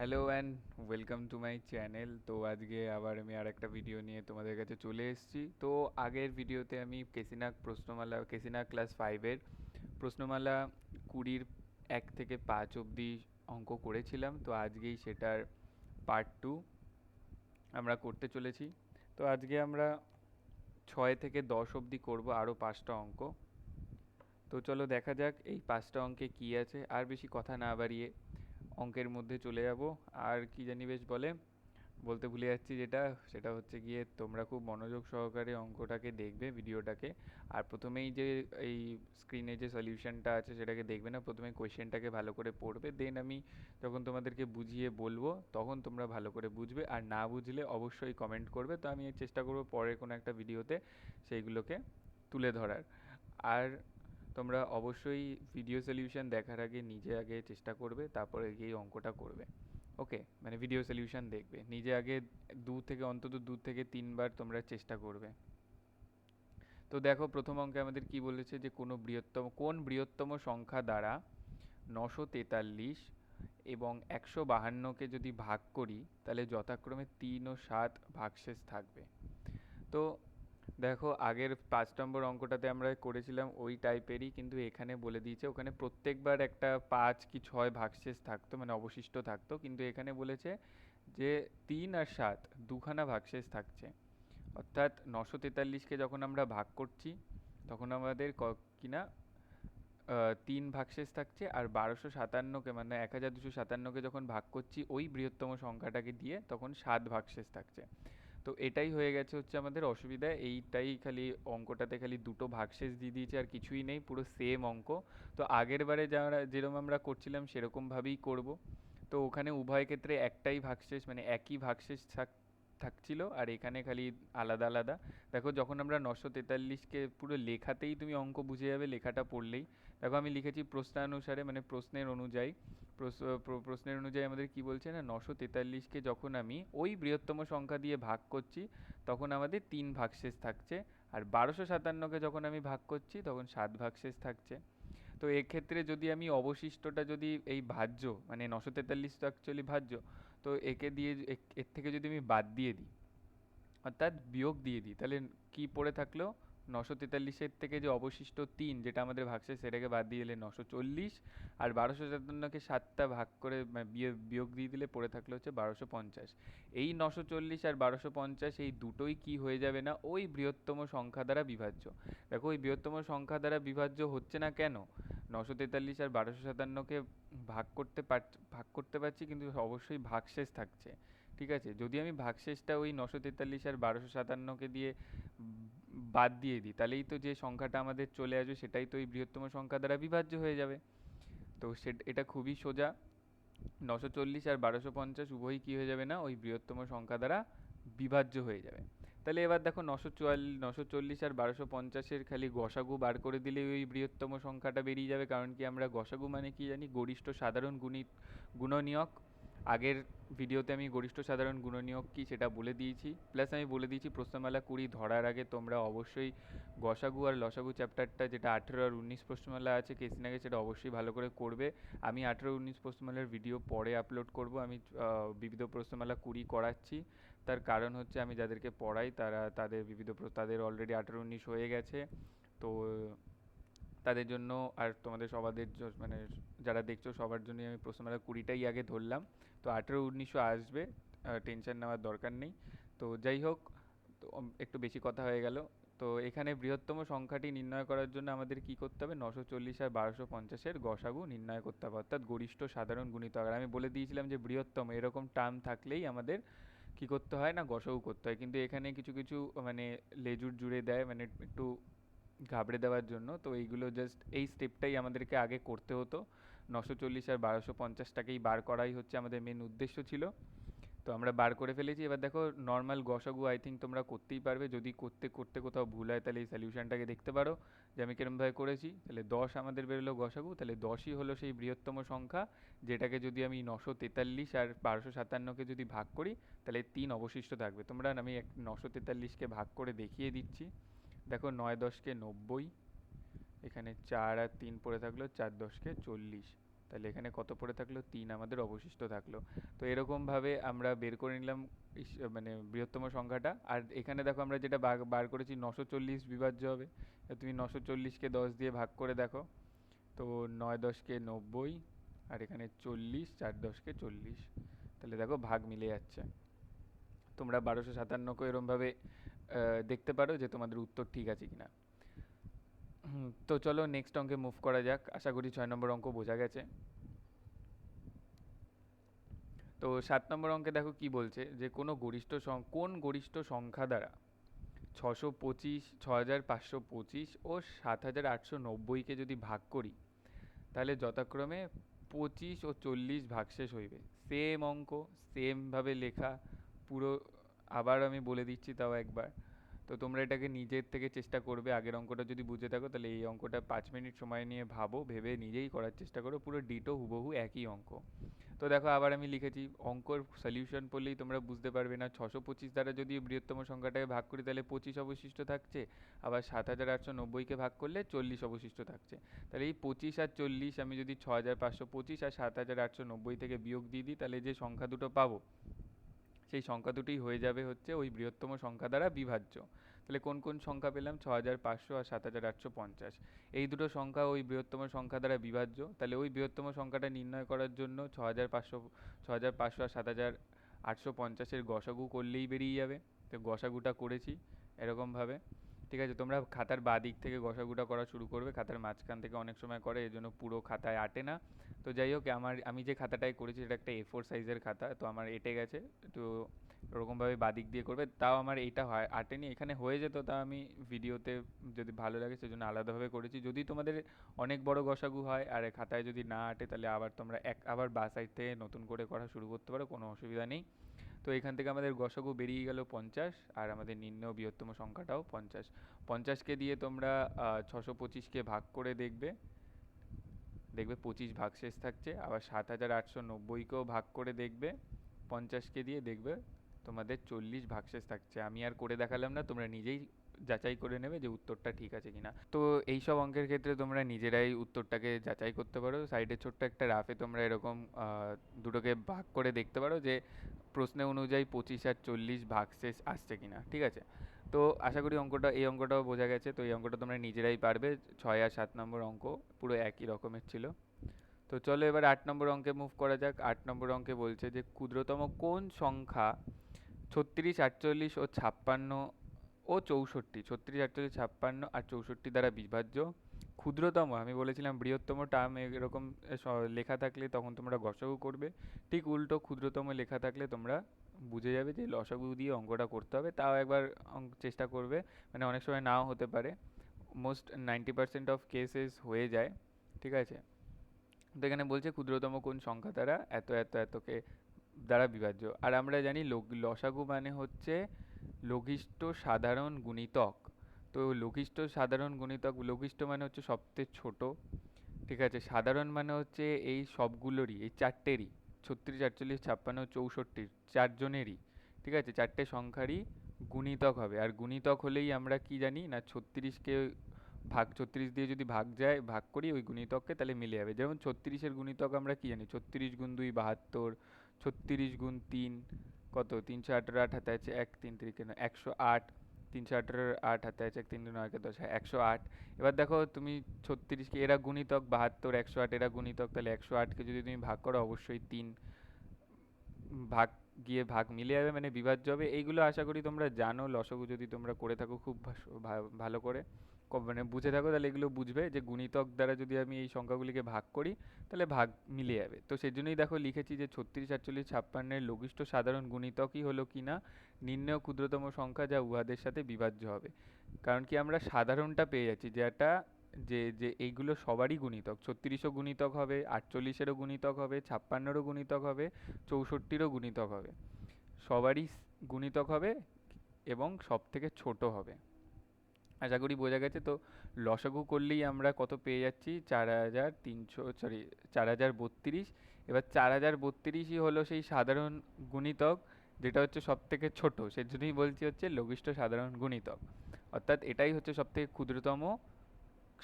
Hello and welcome to my channel তো আজকে আবার আমি আর একটা ভিডিও নিয়ে তোমাদের কাছে চলে এসেছি। তো আগের ভিডিওতে আমি কেসিনাক প্রশ্নমালা, কেসিনাক ক্লাস ফাইভের প্রশ্নমালা কুড়ির এক থেকে পাঁচ অবধি অঙ্ক করেছিলাম। তো আজকেই সেটার পার্ট টু আমরা করতে চলেছি। তো আজকে আমরা ছয় থেকে দশ অবধি করব আরও পাঁচটা অঙ্ক। তো চলো দেখা যাক এই পাঁচটা অঙ্কে কী আছে। আর বেশি কথা না বাড়িয়ে অঙ্কের মধ্যে চলে যাব। আর কি জানি বেশ বলে, বলতে ভুলে যাচ্ছি যেটা, সেটা হচ্ছে গিয়ে তোমরা খুব মনোযোগ সহকারে অঙ্কটাকে দেখবে, ভিডিওটাকে। আর প্রথমেই যে এই স্ক্রিনে যে সলিউশনটা আছে সেটাকে দেখবে না, প্রথমে কোয়েশ্চেনটাকে ভালো করে পড়বে। দেন আমি যখন তোমাদেরকে বুঝিয়ে বলব, তখন তোমরা ভালো করে বুঝবে। আর না বুঝলে অবশ্যই কমেন্ট করবে। তো আমি চেষ্টা করব পরের কোনো একটা ভিডিওতে সেইগুলোকে তুলে ধরার। আর তোমরা অবশ্যই ভিডিও সলিউশন দেখার আগে, নিজে আগে চেষ্টা করবে, তারপরে গিয়ে অঙ্কটা করবে। ওকে মানে ভিডিও সলিউশন দেখবে। নিজে আগে দু থেকে, অন্তত দু থেকে তিনবার তোমরা চেষ্টা করবে। তো দেখো, প্রথম অঙ্কে আমাদের কি বলেছে যে, কোনো বৃহত্তম, কোন বৃহত্তম সংখ্যা দ্বারা নশো তেতাল্লিশ এবং একশো বাহান্নকে যদি ভাগ করি, তাহলে যথাক্রমে তিন ও সাত ভাগশেষ থাকবে। তো দেখো, আগের পাঁচ নম্বর অঙ্কটাতে আমরা করেছিলাম ওই টাইপেরই কিন্তু এখানে বলে দিয়েছে, ওখানে প্রত্যেকবার একটা পাঁচ কি ছয় ভাগশেষ থাকতো মানে অবশিষ্ট থাকতো, কিন্তু এখানে বলেছে যে তিন আর সাত দুখানা ভাগশেষ থাকছে। অর্থাৎ নশো তেতাল্লিশকে যখন আমরা ভাগ করছি, তখন আমাদের ক, কিনা তিন ভাগশেষ থাকছে, আর বারোশো সাতান্নকে মানে এক হাজার দুশো সাতান্নকে যখন ভাগ করছি, ওই বৃহত্তম সংখ্যাটাকে দিয়ে তখন সাত ভাগশেষ থাকছে। তো এটাই হয়ে গেছে হচ্ছে আমাদের অসুবিধা। এইটাই খালি অঙ্কটাতে খালি দুটো ভাগশেষ দিয়ে দিয়েছে আর কিছুই নেই, পুরো সেম অঙ্ক। তো আগের বারে যারা যেরকম আমরা করছিলাম সেরকমভাবেই করব। তো ওখানে উভয় ক্ষেত্রে একটাই ভাগশেষ মানে একই ভাগশেষ থাক, থাকছিল আর এখানে খালি আলাদা আলাদা। দেখো যখন আমরা নশো তেতাল্লিশকে পুরো লেখাতেই তুমি অঙ্ক বুঝে যাবে, লেখাটা পড়লেই। দেখো আমি লিখেছি প্রশ্নানুসারে মানে প্রশ্নের অনুযায়ী। প্রশ্নের অনুযায়ী আমাদের কি বলছে না? নশো তেতাল্লিশকে যখন আমি ওই বৃহত্তম সংখ্যা দিয়ে ভাগ করছি, তখন আমাদের তিন ভাগশেষ থাকছে। আর বারোশো সাতান্নকে যখন আমি ভাগ করছি, তখন সাত ভাগশেষ থাকছে। তো এক্ষেত্রে যদি আমি অবশিষ্টটা যদি এই ভাজ্য মানে নশো তেতাল্লিশ তো অ্যাকচুয়ালি ভাজ্য, তো একে দিয়ে এর থেকে যদি আমি বাদ দিয়ে দিই, অর্থাৎ বিয়োগ দিয়ে দিই, তাহলে কি পড়ে থাকল? নশো তেতাল্লিশের থেকে যে অবশিষ্ট তিন, যেটা আমাদের ভাগছে সেটাকে বাদ দিয়ে দিলে নশো চল্লিশ। আর বারোশো সাতান্নকে সাতটা ভাগ করে বিয়োগ দিয়ে দিলে পড়ে থাকলে হচ্ছে বারোশো পঞ্চাশ। এই নশো চল্লিশ আর বারোশো পঞ্চাশ এই দুটোই কি হয়ে যাবে না? ওই বৃহত্তম সংখ্যা দ্বারা বিভাজ্য। দেখো, ওই বৃহত্তম সংখ্যা দ্বারা বিভাজ্য হচ্ছে না কেন? নশো তেতাল্লিশ আর বারোশো সাতান্নকে ভাগ করতে পার, ভাগ করতে পারছি, কিন্তু অবশ্যই ভাগশেষ থাকছে। ঠিক আছে? যদি আমি ভাগশেষটা ওই নশো তেতাল্লিশ আর বারোশো সাতান্নকে দিয়ে বাদ দিয়ে দিই। তাহলেই তো যে সংখ্যাটা আমাদের চলে আসবে, সেটাই তো ওই বৃহত্তম সংখ্যা দ্বারা বিভাজ্য হয়ে যাবে। তো সে এটা খুবই সোজা। নশো চল্লিশ আর বারোশো পঞ্চাশ উভয়ই কী হয়ে যাবে না? ওই বৃহত্তম সংখ্যা দ্বারা বিভাজ্য হয়ে যাবে। তাহলে এবার দেখো নশো চুয়াল, নশো চল্লিশ আর বারোশো পঞ্চাশের খালি গসাগু বার করে দিলে ওই বৃহত্তম সংখ্যাটা বেরিয়ে যাবে। কারণ কি আমরা গসাগু মানে কি জানি? গরিষ্ঠ সাধারণ গুণী গুণনীয়ক আগের ভিডিওতে আমি গরিষ্ঠ সাধারণ গুণনীয়ক কী সেটা বলে দিয়েছি। প্লাস আমি বলে দিয়েছি প্রশ্নমালা কুড়ি ধরার আগে তোমরা অবশ্যই গসাগু আর লসাগু চ্যাপ্টারটা যেটা আঠেরো আর উনিশ প্রশ্নমালা আছে কেসিনাগে সেটা অবশ্যই ভালো করে করবে। আমি আঠেরো উনিশ প্রশ্নমালার ভিডিও পরে আপলোড করব। আমি বিবিধ প্রশ্নমালা কুড়ি করাচ্ছি। তার কারণ হচ্ছে আমি যাদেরকে পড়াই তারা তাদের বিবিধ তাদের অলরেডি আঠেরো উনিশ হয়ে গেছে। তো, তাদের জন্য আর তোমাদের সবাদের মানে যারা দেখছ সবার জন্যই আমি প্রশ্নমালা কুড়িটাই আগে ধরলাম। তো আঠেরো উনিশশো আসবে টেনশন নেওয়ার দরকার নেই। তো যাই হোক, তো একটু বেশি কথা হয়ে গেল। তো এখানে বৃহত্তম সংখ্যাটি নির্ণয় করার জন্য আমাদের কি করতে হবে? নশো চল্লিশ আর বারোশো পঞ্চাশের গসাগু নির্ণয় করতে হবে। অর্থাৎ গরিষ্ঠ সাধারণ গুণিত আর আমি বলে দিয়েছিলাম যে বৃহত্তম, এরকম টার্ম থাকলেই আমাদের কি করতে হয় না, গসাগু করতে হয়। কিন্তু এখানে কিছু কিছু মানে লেজুর জুড়ে দেয় মানে একটু ঘাবড়ে দেওয়ার জন্য। তো এইগুলো জাস্ট এই স্টেপটাই আমাদেরকে আগে করতে হতো। নশো চল্লিশ আর বারোশো পঞ্চাশটাকেই বার করাই হচ্ছে আমাদের মেন উদ্দেশ্য ছিল। তো আমরা বার করে ফেলেছি। এবার দেখো নর্মাল গসাগু আই থিঙ্ক তোমরা করতেই পারবে। যদি করতে করতে কোথাও ভুল হয়, তাহলে এই সলিউশনটাকে দেখতে পারো। যে আমি কিরমভাবে করেছি, তাহলে দশ আমাদের বেরোলো গসাগু, তাহলে দশই হলো সেই বৃহত্তম সংখ্যা, যেটাকে যদি আমি নশো তেতাল্লিশ আর বারোশো সাতান্নকে যদি ভাগ করি, তাহলে তিন অবশিষ্ট থাকবে। তোমরা, আমি এক নশো তেতাল্লিশকে ভাগ করে দেখিয়ে দিচ্ছি। দেখো, নয় দশকে নব্বই এখানে চার আর তিন পড়ে থাকল, চার দশকে চল্লিশ। তাহলে এখানে কত পড়ে থাকল? তিন, আমাদের অবশিষ্ট থাকল। তো এরকমভাবে আমরা বের করে নিলাম মানে বৃহত্তম সংখ্যাটা। আর এখানে দেখো আমরা যেটা বার করেছি, নশো চল্লিশ বিভাজ্য হবে। তুমি নশো চল্লিশকে দশ দিয়ে ভাগ করে দেখো। তো নয় দশকে নব্বই আর এখানে চল্লিশ, চার দশকে চল্লিশ। তাহলে দেখো ভাগ মিলে যাচ্ছে। তোমরা বারোশো সাতান্নকে এরমভাবে দেখতে পারো যে তোমাদের উত্তর ঠিক আছে কিনা। তো চলো নেক্সট অঙ্কে মুভ করা যাক। আশা করি ছয় নম্বর অঙ্ক বোঝা গেছে। তো সাত নম্বর অঙ্কে দেখো কি বলছে যে কোনো গরিষ্ঠ কোন গরিষ্ঠ সংখ্যা দ্বারা ছশো পঁচিশ ছ হাজার পাঁচশো পঁচিশ ও সাত হাজার আটশো নব্বইকে যদি ভাগ করি, তাহলে যথাক্রমে পঁচিশ ও চল্লিশ ভাগশেষ হইবে। সেম অঙ্ক সেমভাবে লেখা, পুরো আবার আমি বলে দিচ্ছি তাও একবার। তো তোমরা এটাকে নিজের থেকে চেষ্টা করবে, আগের অঙ্কটা যদি বুঝে থাকো তাহলে এই অঙ্কটা পাঁচ মিনিট সময় নিয়ে ভাবো, ভেবে নিজেই করার চেষ্টা করো, পুরো ডিটো হুবহু একই অঙ্ক। তো দেখো আবার আমি লিখেছি, অঙ্কর সলিউশন পড়লেই তোমরা বুঝতে পারবে না, ছশো পঁচিশ দ্বারা যদি বৃহত্তম সংখ্যাটাকে ভাগ করি তাহলে পঁচিশ অবশিষ্ট থাকছে, আবার সাত হাজার আটশো নব্বইকে ভাগ করলে চল্লিশ অবশিষ্ট থাকছে। তাহলে এই পঁচিশ আর চল্লিশ আমি যদি ছ হাজার পাঁচশো পঁচিশ আর সাত হাজার আটশো নব্বই থেকে বিয়োগ দিয়ে দিই, তাহলে যে সংখ্যা দুটো পাবো সেই সংখ্যা দুটোই হয়ে যাবে হচ্ছে ওই বৃহত্তম সংখ্যা দ্বারা বিভাজ্য। তাহলে কোন কোন সংখ্যা পেলাম? ছ হাজার পাঁচশো আর সাত হাজার আটশো পঞ্চাশ। এই দুটো সংখ্যা ওই বৃহত্তম সংখ্যা দ্বারা বিভাজ্য। তাহলে ওই বৃহত্তম সংখ্যাটা নির্ণয় করার জন্য ছ হাজার পাঁচশো ছ হাজার পাঁচশো আর সাত হাজার আটশো পঞ্চাশের গসাগু করলেই বেরিয়ে যাবে। তো গসাগুটা করেছি এরকমভাবে। ঠিক আছে, তোমরা খাতার বাঁ দিক থেকে গসাগুটা করা শুরু করবে। খাতার মাঝখান থেকে অনেক সময় করে এই জন্য পুরো খাতায় আটে না। তো যাই হোক, আমার, আমি যে খাতাটায় করেছি সেটা একটা এ ফোর সাইজের খাতা, তো আমার এঁটে গেছে। তো ওরকমভাবে বাদিক দিয়ে করবে। তাও আমার এইটা হয়, আটেনি, এখানে হয়ে যেত, তা আমি ভিডিওতে যদি ভালো লাগে সেজন্য আলাদাভাবে করেছি। যদি তোমাদের অনেক বড় গসাগু হয় আর খাতায় যদি না আটে, তাহলে আবার তোমরা এক, আবার বা সাইড থেকে নতুন করে করা শুরু করতে পারো, কোনো অসুবিধা নেই। তো এখান থেকে আমাদের গসাগু বেরিয়ে গেল পঞ্চাশ, আর আমাদের নিম্ন বৃহত্তম সংখ্যাটাও পঞ্চাশ। পঞ্চাশকে দিয়ে তোমরা ছশো পঁচিশকে ভাগ করে দেখবে। দেখবে পঁচিশ ভাগশেষ থাকছে, আবার সাত হাজার আটশো নব্বইকেও ভাগ করে দেখবে, পঞ্চাশকে দিয়ে দেখবে তোমাদের চল্লিশ ভাগশেষ থাকছে। আমি আর করে দেখালাম না, তোমরা নিজেই যাচাই করে নেবে যে উত্তরটা ঠিক আছে কিনা। তো এই সব অঙ্কের ক্ষেত্রে তোমরা নিজেরাই উত্তরটাকে যাচাই করতে পারো। সাইডে ছোট্ট একটা রাফে তোমরা এরকম দুটোকে ভাগ করে দেখতে পারো যে প্রশ্নে অনুযায়ী পঁচিশ আর চল্লিশ ভাগশেষ আসছে কিনা, ঠিক আছে? তো আশা করি অঙ্কটা, এই অঙ্কটাও বোঝা গেছে। তো এই অঙ্কটা তোমরা নিজেরাই পারবে। ছয় আর সাত নম্বর অঙ্ক পুরো একই রকমের ছিল। তো চলো এবার আট নম্বর অঙ্কে মুভ করা যাক। আট নম্বর অঙ্কে বলছে যে, ক্ষুদ্রতম কোন সংখ্যা ছত্রিশ, আটচল্লিশ ও ছাপ্পান্ন ও চৌষট্টি? ছত্রিশ, আটচল্লিশ, ছাপ্পান্ন আর চৌষট্টি দ্বারা বিভাজ্য। ক্ষুদ্রতম, আমি বলেছিলাম বৃহত্তম টার্ম এরকম লেখা থাকলে তখন তোমরা গসাগু করবে। ঠিক উল্টো ক্ষুদ্রতম লেখা থাকলে তোমরা বুঝে যাবে যে লসাগু দিয়ে অঙ্কটা করতে হবে, তাও একবার চেষ্টা করবে। মানে অনেক সময় নাও হতে পারে। Most ninety percent of cases হয়ে যায়, ঠিক আছে? তো এখানে বলছে ক্ষুদ্রতম কোন সংখ্যা দ্বারা এত এত, এতকে দ্বারা বিভাজ্য। আর আমরা জানি লসাগু মানে হচ্ছে লঘিষ্ঠ সাধারণ গুণিতক। তো লঘিষ্ঠ সাধারণ গুণিতক, লঘিষ্ঠ মানে হচ্ছে সবচেয়ে ছোট, ঠিক আছে? সাধারণ মানে হচ্ছে এই সবগুলোরই, এই চারটেরই। ছত্রিশ, আটচল্লিশ, ছাপ্পান্ন চৌষট্টির চারজনেরই ঠিক আছে? চারটে সংখ্যারই গুণিতক হবে। আর গুণিতক হলেই আমরা কি জানি? না, ছত্রিশকে ভাগ, ছত্রিশ দিয়ে যদি ভাগ যায়, ভাগ করি, ওই গুণিতককে তাহলে মিলে যাবে। যেমন ছত্রিশের গুণিতক আমরা কি জানি? ছত্রিশ গুণ দুই, বাহাত্তর, ছত্রিশ গুণ তিন, কত? তিনশো আঠেরো আট হাতে আছে এক, তিন তিরিকে একশো আট তিনশো আঠেরো আট হাতে আছে তিন তিন নয় দশ একশো আট। এবার দেখো তুমি ছত্রিশকে এরা গুণিতক, বাহাত্তর, একশো আট, এরা গুণিতক, তাহলে একশো আটকে যদি তুমি ভাগ করো, অবশ্যই তিন ভাগ গিয়ে ভাগ মিলে যাবে মানে বিভাজ্য হবে। এইগুলো আশা করি তোমরা জানো, লসগু যদি তোমরা করে থাকো খুব ভালো করে। মানে বুঝে থাকো, তাহলে এগুলো বুঝবে যে গুণিতক দ্বারা যদি আমি এই সংখ্যাগুলিকে ভাগ করি, তাহলে ভাগ মিলে যাবে। তো সেই জন্যই দেখো লিখেছি যে ছত্রিশ, আটচল্লিশ, ছাপ্পান্নের লঘিষ্ঠ সাধারণ গুণিতকই হলো কি না? নির্ণয় ক্ষুদ্রতম সংখ্যা যা উহাদের সাথে বিভাজ্য হবে। কারণ কি আমরা সাধারণটা পেয়ে যাচ্ছি যেটা যে যে এইগুলো সবারই গুণিতক। ছত্রিশও গুণিতক হবে, আটচল্লিশেরও গুণিতক হবে, ছাপ্পান্নেরও গুণিতক হবে, চৌষট্টিরও গুণিতক হবে। সবারই গুণিতক হবে এবং সব থেকে ছোট হবে। আশা করি বোঝা গেছে। তো লসাগু করলেই আমরা কত পেয়ে যাচ্ছি? চার হাজার তিনশো সরি চার হাজার বত্রিশ। এবার চার হাজার বত্রিশই হলো সেই সাধারণ গুণিতক, যেটা হচ্ছে সব থেকে ছোটো। সেজন্যই বলছি হচ্ছে লঘিষ্ঠ সাধারণ গুণিতক। অর্থাৎ এটাই হচ্ছে সব থেকে ক্ষুদ্রতম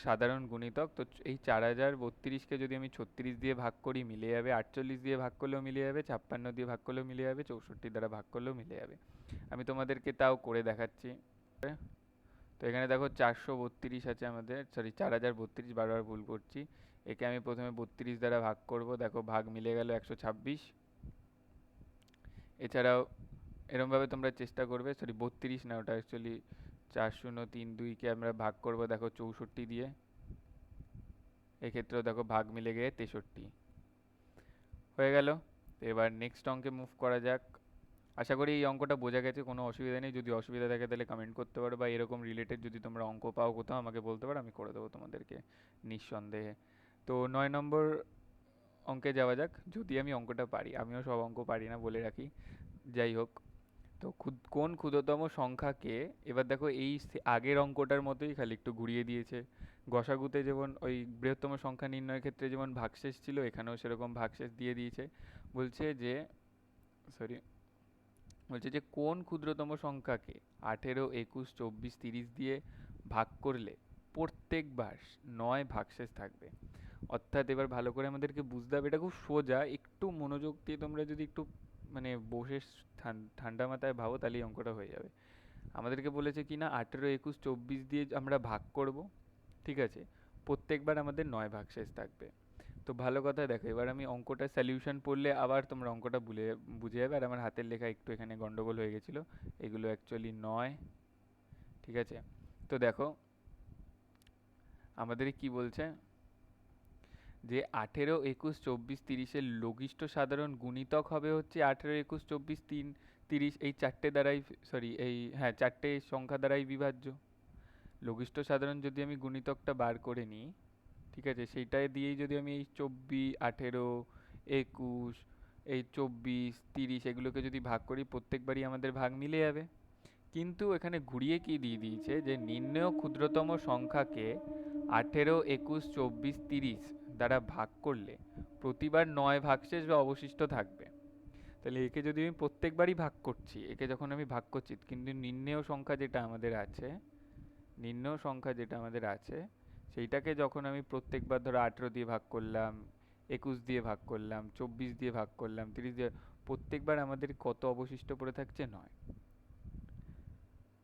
সাধারণ গুণিতক। তো এই চার হাজার বত্রিশকে যদি আমি ছত্রিশ দিয়ে ভাগ করি, মিলে যাবে আটচল্লিশ দিয়ে ভাগ করলেও মিলে যাবে, ছাপ্পান্ন দিয়ে ভাগ করলেও মিলে যাবে, চৌষট্টি দ্বারা ভাগ করলেও মিলে যাবে। আমি তোমাদেরকে তাও করে দেখাচ্ছি। এখানে দেখো চারশো বত্রিশ আছে আমাদের সরি চার হাজার বত্রিশ, বারবার ভুল করছি। একে আমি প্রথমে বত্রিশ দ্বারা ভাগ করব, দেখো ভাগ মিলে গেল একশো ছাব্বিশ। এছাড়াও এরমভাবে তোমরা চেষ্টা করবে সরি বত্রিশ না, ওটা অ্যাকচুয়ালি চার শূন্য তিন দুইকে আমরা ভাগ করব, দেখো চৌষট্টি দিয়ে। এক্ষেত্রেও দেখো ভাগ মিলে গিয়ে তেষট্টি। হয়ে গেল। এবার নেক্সট অঙ্কে মুভ করা যাক। আশা করি এই অঙ্কটা বোঝা গেছে, কোনো অসুবিধা নেই। যদি অসুবিধা থাকে তাহলে কমেন্ট করতে পারো বা এরকম রিলেটেড যদি তোমরা অঙ্ক পাও কোথাও আমাকে বলতে পারো, আমি করে দেবো তোমাদেরকে নিঃসন্দেহে। তো নয় নম্বর অঙ্কে যাওয়া যাক। যদি আমি অঙ্কটা পারি, আমিও সব অঙ্ক পারি না বলে রাখি। যাই হোক, তো কোন ক্ষুদ্রতম সংখ্যাকে, এবার দেখো এই আগের অঙ্কটার মতোই খালি একটু ঘুরিয়ে দিয়েছে। গসাগুতে যেমন ওই বৃহত্তম সংখ্যা নির্ণয়ের ক্ষেত্রে যেমন ভাগশেষ ছিল, এখানেও সেরকম ভাগশেষ দিয়ে দিয়েছে। বলছে যে সরি বলছে যে, কোন ক্ষুদ্রতম সংখ্যাকে আঠেরো, একুশ, চব্বিশ, তিরিশ দিয়ে ভাগ করলে প্রত্যেকবার নয় ভাগশেষ থাকবে? অর্থাৎ এবার ভালো করে আমাদেরকে বুঝতে হবে, এটা খুব সোজা। একটু মনোযোগ দিয়ে তোমরা যদি একটু মানে বসে ঠান্ডা মাথায় ভাবো, তাহলেই অঙ্কটা হয়ে যাবে। আমাদেরকে বলেছে কি না, আঠেরো, একুশ, চব্বিশ দিয়ে আমরা ভাগ করব, ঠিক আছে? প্রত্যেকবার আমাদের নয় ভাগশেষ থাকবে। তো ভালো কথা দেখো। এবার আমি অঙ্কটা সলিউশন পড়লে আবার তোমরা অঙ্কটা ভুলে বুঝে যাবে। আর আমার হাতের লেখা একটু এখানে গন্ডগোল হয়ে গেছিল। এগুলো অ্যাকচুয়ালি নয়। ঠিক আছে? তো দেখো, আমাদের কি বলছে? যে আঠেরো একুশ চব্বিশ তিরিশের লঘিষ্ঠ সাধারণ গুণিতক হবে হচ্ছে আঠেরো একুশ চব্বিশ তিন, তিরিশ এই চারটে দ্বারাই সরি এই হ্যাঁ চারটে সংখ্যা দ্বারাই বিভাজ্য। লঘিষ্ঠ সাধারণ যদি আমি গুণিতকটা বার করে নিই ঠিক আছে? সেইটাই দিয়েই যদি আমি এই চব্বিশ আঠেরো, একুশ, এই চব্বিশ, তিরিশ এগুলোকে যদি ভাগ করি, প্রত্যেকবারই আমাদের ভাগ মিলে যাবে। কিন্তু এখানে ঘুরিয়ে কি দিয়ে দিয়েছে? যে নির্ণেয় ক্ষুদ্রতম সংখ্যাকে আঠেরো, একুশ, চব্বিশ, তিরিশ দ্বারা ভাগ করলে প্রতিবার নয় ভাগশেষ বা অবশিষ্ট থাকবে। তাহলে একে যদি আমি প্রত্যেকবারই ভাগ করছি, একে যখন আমি ভাগ করছি, কিন্তু নির্ণেয় সংখ্যা যেটা আমাদের আছে, নির্ণেয় সংখ্যা যেটা আমাদের আছে সেইটাকে যখন আমি প্রত্যেকবার ধরো আঠেরো দিয়ে ভাগ করলাম, একুশ দিয়ে ভাগ করলাম, চব্বিশ দিয়ে ভাগ করলাম, তিরিশ দিয়ে, প্রত্যেকবার আমাদের কত অবশিষ্ট পড়ে থাকছে? নয়।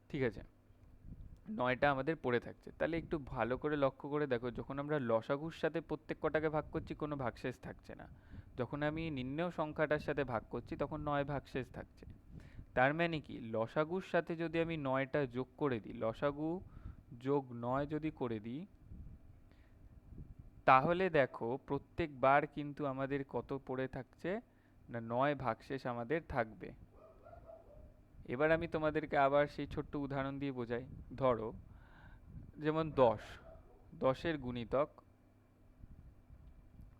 ঠিক আছে? নয়টা আমাদের পড়ে থাকছে। তাহলে একটু ভালো করে লক্ষ্য করে দেখো, যখন আমরা লসাগুর সাথে প্রত্যেক কটাকে ভাগ করছি, কোনো ভাগশেষ থাকছে না। যখন আমি নির্ণেয় সংখ্যাটার সাথে ভাগ করছি, তখন নয় ভাগশেষ থাকছে। তার মানে কি? লসাগুর সাথে যদি আমি নয়টা যোগ করে দিই, লসাগু যোগ নয় যদি করে দিই তাহলে দেখো প্রত্যেকবার কিন্তু আমাদের কত পড়ে থাকছে? না, নয় ভাগশেষ আমাদের থাকবে। এবার আমি তোমাদেরকে আবার সেই ছোট্ট উদাহরণ দিয়ে বোঝাই। ধরো, যেমন দশ। দশের গুণিতক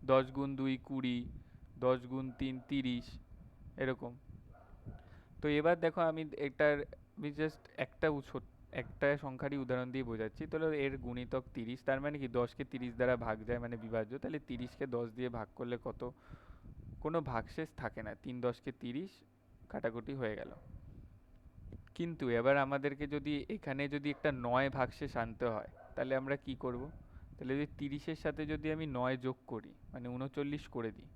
দশ গুণ দুই কুড়ি, দশ গুণ তিন তিরিশ, এরকম। তো এবার দেখো আমি এটার, আমি জাস্ট একটা উৎস- একটা সংখ্যারই উদাহরণ দিয়ে বোঝাচ্ছি। তাহলে এর গুণিতক তিরিশ, তার মানে কি দশকে তিরিশ দ্বারা ভাগ যায় মানে বিভাজ্য। তাহলে তিরিশকে দশ দিয়ে ভাগ করলে কত? কোনো ভাগশেষ থাকে না। তিন দশকে তিরিশ কাটাকুটি হয়ে গেল। কিন্তু এবার আমাদেরকে যদি এখানে যদি একটা নয় ভাগশেষ আনতে হয়, তাহলে আমরা কি করব? তাহলে যদি তিরিশের সাথে যদি আমি নয় যোগ করি মানে উনচল্লিশ করে দিই,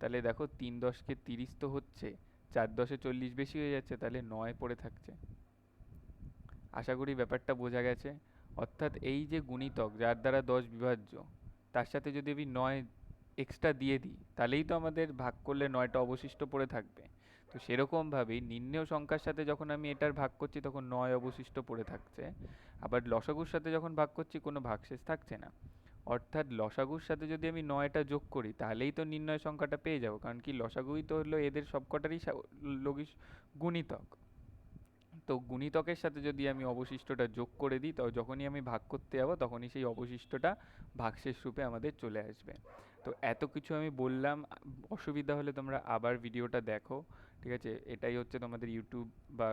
তাহলে দেখো তিন দশকে তিরিশ তো হচ্ছে, চার দশে চল্লিশ বেশি হয়ে যাচ্ছে, তাহলে নয় পড়ে থাকছে। আশা করি ব্যাপারটা বোঝা গেছে। অর্থাৎ এই যে গুণিতক, যার দ্বারা দশ বিভাজ্য, তার সাথে যদি আমি নয় এক্সট্রা দিয়ে দিই, তাহলেই তো আমাদের ভাগ করলে নয়টা অবশিষ্ট পড়ে থাকবে। তো সেরকমভাবেই নির্ণেয় সংখ্যার সাথে যখন আমি এটার ভাগ করছি, তখন নয় অবশিষ্ট পড়ে থাকছে। আবার লসাগুর সাথে যখন ভাগ করছি, কোনো ভাগশেষ থাকছে না। অর্থাৎ লসাগুর সাথে যদি আমি নয়টা যোগ করি, তাহলেই তো নির্ণয় সংখ্যাটা পেয়ে যাব। কারণ কি, লসাগুই তো হলো এদের সবকটারই লঘিস গুণিতক। তো গুণিতকের সাথে যদি আমি অবশিষ্টটা যোগ করে দিই, তো যখনই আমি ভাগ করতে যাব, তখনই সেই অবশিষ্টটা ভাগশেষ রূপে আমাদের চলে আসবে। তো এত কিছু আমি বললাম, অসুবিধা হলে তোমরা আবার ভিডিওটা দেখো, ঠিক আছে? এটাই হচ্ছে তোমাদের ইউটিউব বা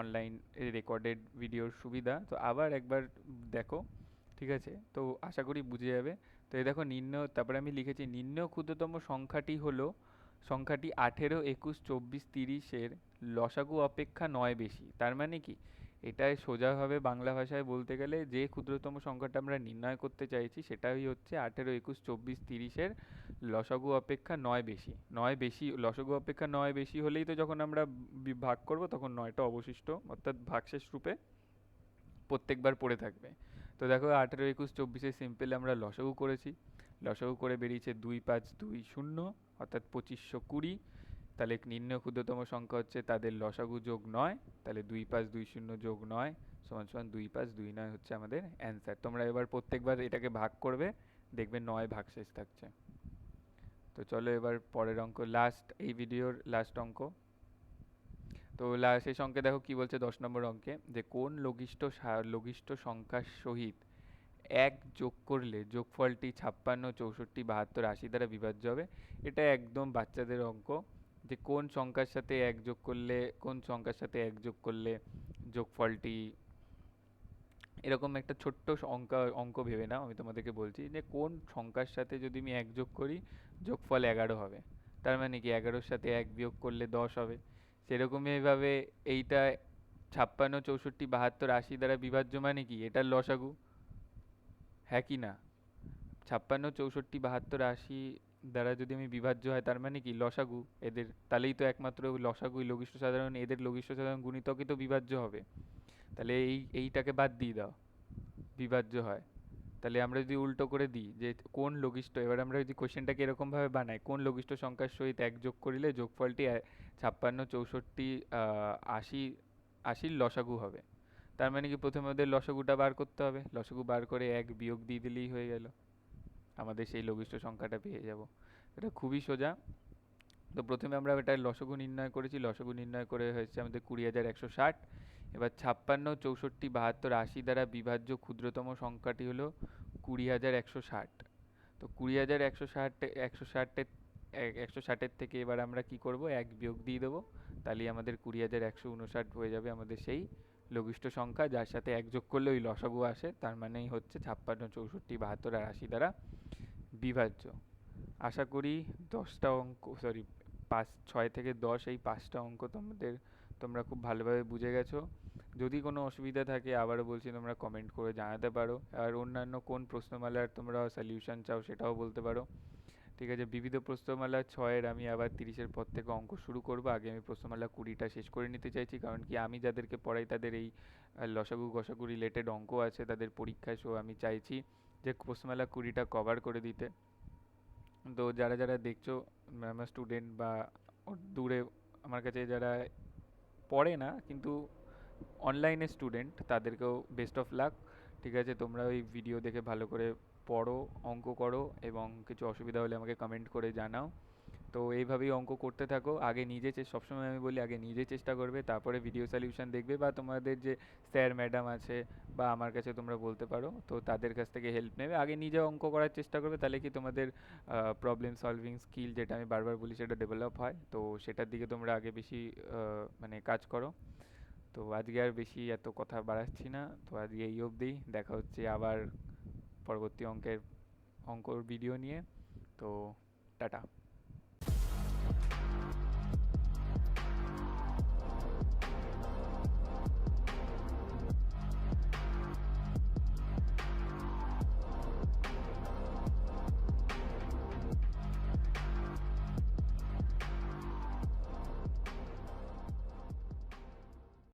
অনলাইন রেকর্ডেড ভিডিওর সুবিধা। তো আবার একবার দেখো, ঠিক আছে? তো আশা করি বুঝে যাবে। তো এই দেখো নিম্ন, তারপরে আমি লিখেছি নিম্ন ক্ষুদ্রতম সংখ্যাটি হলো সংখ্যাটি আঠেরো, একুশ, চব্বিশ, তিরিশের লসাগু অপেক্ষা নয় বেশি। তার মানে কি? এটাই সোজাভাবে বাংলা ভাষায় বলতে গেলে যে ক্ষুদ্রতম সংখ্যাটা আমরা নির্ণয় করতে চাইছি, সেটাই হচ্ছে আঠেরো, একুশ, চব্বিশ, তিরিশের লসাগু অপেক্ষা নয় বেশি। নয় বেশি, লসাগু অপেক্ষা নয় বেশি হলেই তো যখন আমরা ভাগ করব তখন নয়টা অবশিষ্ট, অর্থাৎ ভাগশেষ রূপে প্রত্যেকবার পড়ে থাকবে। তো দেখো, আঠেরো, একুশ, চব্বিশে সিম্পল আমরা লসাগু করেছি। লসাগু করে বেরিয়েছে দুই পাঁচ দুই শূন্য। অর্থাৎ পঁচিশশো কুড়ি। তাহলে নির্ণয় ক্ষুদ্রতম সংখ্যা হচ্ছে তাদের লসাগু যোগ নয়, তাহলে দুই পাঁচ দুই শূন্য যোগ নয় সমান সমান দুই পাঁচ দুই নয় হচ্ছে আমাদের অ্যান্সার তোমরা এবার প্রত্যেকবার এটাকে ভাগ করবে, দেখবে নয় ভাগশেষ থাকছে। তো চলো এবার পরের অঙ্ক লাস্ট এই ভিডিওর লাস্ট অঙ্ক। তো শেষ অঙ্কে দেখো কি বলছে দশ নম্বর অঙ্কে, যে কোন লঘিষ্ঠ লঘিষ্ঠ সংখ্যার সহিত এক যোগ করলে যোগফলটি ছাপ্পান্ন, চৌষট্টি, বাহাত্তর, আশি দ্বারা বিভাজ্য হবে। এটা একদম বাচ্চাদের অঙ্ক। যে কোন সংখ্যার সাথে এক যোগ করলে, কোন সংখ্যার সাথে এক যোগ করলে যোগফলটি এরকম একটা ছোট্ট অঙ্ক অঙ্ক ভেবে নাও, আমি তোমাদেরকে বলছি। যে কোন সংখ্যার সাথে যদি আমি এক যোগ করি, যোগফল এগারো হবে। তার মানে কি এগারোর সাথে এক বিয়োগ করলে দশ হবে। সেরকমই এইভাবে এইটা ছাপ্পান্ন, চৌষট্টি, বাহাত্তর, আশি দ্বারা বিভাজ্য মানে কি? এটার লসাগু। হ্যাঁ কি না? ছাপ্পান্ন, চৌষট্টি, বাহাত্তর, আশি দ্বারা যদি আমি বিভাজ্য হয়, তার মানে কি? লসাগু এদের, তাহলেই তো একমাত্র লসাগুই লঘিষ্ঠ সাধারণ, এদের লঘিষ্ঠ সাধারণ গুণিতকই তো বিভাজ্য হবে। তাহলে এই, এইটাকে বাদ দিয়ে দাও, বিভাজ্য হয়। তাহলে আমরা যদি উল্টো করে দিই যে কোন লঘিষ্ঠ, এবার আমরা যদি কোশ্চেনটাকে এরকমভাবে বানাই, কোন লঘিষ্ঠ সংখ্যার সহিত এক যোগ করিলে যোগফলটি ছাপ্পান্ন, চৌষট্টি আশি, আশির লসাগু হবে। তার মানে কি প্রথমে ওদের লসাগুটা বার করতে হবে? লসাগু বার করে এক বিয়োগ দিয়ে দিলেই হয়ে গেল। আমাদের সেই লঘিষ্ঠ সংখ্যাটা পেয়ে যাব। এটা খুবই সোজা। তো প্রথমে আমরা এটার লসাগু নির্ণয় করেছি। লসাগু নির্ণয় করে হয়েছে আমাদের কুড়ি হাজার একশো ষাট। এবার ছাপ্পান্ন, চৌষট্টি, বাহাত্তর, আশি দ্বারা বিভাজ্য ক্ষুদ্রতম সংখ্যাটি হলো কুড়ি হাজার একশো ষাট। তো কুড়ি হাজার একশো ষাট, একশো ষাটের একশো ষাটের থেকে এবার আমরা কি করব? এক বিয়োগ দিয়ে দেবো। তাহলেই আমাদের কুড়ি হাজার একশো উনষাট হয়ে যাবে আমাদের সেই লঘিষ্ঠ সংখ্যা, যার সাথে এক যোগ করলে ওই লসাগু আসে। তার মানেই হচ্ছে ছাপ্পান্ন, চৌষট্টি, বাহাত্তর আর আশি দ্বারা বিভাজ্য। আশা করি দশটা অঙ্ক সরি পাঁচ, ছয় থেকে দশ এই পাঁচটা অঙ্ক তোমাদের, তোমরা খুব ভালোভাবে বুঝে গেছো। যদি কোনো অসুবিধা থাকে, আবারও বলছি, তোমরা কমেন্ট করে জানাতে পারো। আর অন্যান্য কোন প্রশ্নমালার তোমরা সলিউশন চাও সেটাও বলতে পারো। ঠিক আছে, বিবিধ প্রশ্নমালা ছয়ের আমি আবার তিরিশের পর থেকে অঙ্ক শুরু করব। আগে আমি প্রশ্নমালা কুড়িটা শেষ করে নিতে চাইছি, কারণ কি আমি যাদেরকে পড়াই তাদের এই লসাগু গসাগু রিলেটেড অঙ্ক আছে তাদের পরীক্ষায় সো আমি চাইছি যে প্রশ্নমালা কুড়িটা কভার করে দিতে। তো যারা যারা দেখছ আমার স্টুডেন্ট বা দূরে আমার কাছে যারা পড়ে না, কিন্তু অনলাইনে স্টুডেন্ট তাদেরকেও বেস্ট অফ লাক ঠিক আছে তোমরা ওই ভিডিও দেখে ভালো করে পড়ো, অঙ্ক করো এবং কিছু অসুবিধা হলে আমাকে কমেন্ট করে জানাও। তো এইভাবেই অঙ্ক করতে থাকো। আগে নিজে সবসময় আমি বলি আগে নিজে চেষ্টা করবে, তারপরে ভিডিও সলিউশন দেখবে বা তোমাদের যে স্যার ম্যাডাম আছে বা আমার কাছে তোমরা বলতে পারো, তো তাদের কাছ থেকে হেল্প নেবে। আগে নিজে অঙ্ক করার চেষ্টা করবে, তাহলে কি তোমাদের প্রবলেম সলভিং স্কিল যেটা আমি বারবার বলি সেটা ডেভেলপ হয়। তো সেটার দিকে তোমরা আগে বেশি মানে কাজ করো। তো আজকে আর বেশি এত কথা বাড়াচ্ছি না। তো আজকে এই অবধি। দেখা হচ্ছে আবার পরবর্তী অঙ্কের অঙ্কর ভিডিও নিয়ে। তো টাটা।